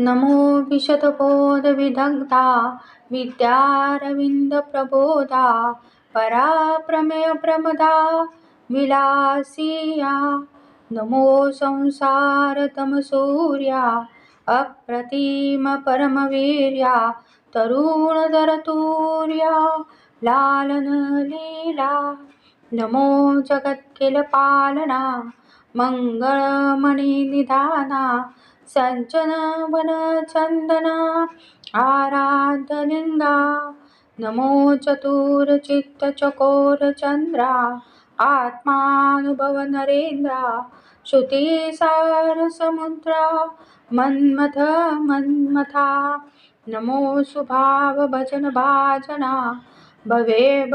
नमो विशतबोधविदग्धा विद्यारविन्दप्रबोधा पराप्रमेय प्रमदा विलासिया। नमो संसारतमसूर्या अप्रतिम परमवीर्या तरुणधरतूर्या लालनलीला। नमो जगत्किलपालना मङ्गलमणिनिधाना सज्जन वनचन्दना आराध्यलिङ्गा नमो चतुरचित्तचकोरचन्द्रा आत्मानुभव नरेन्द्रा श्रुतिसारसमुद्रा मन्मथ मन्मथा नमो सुभाव भजन भाजना भवेब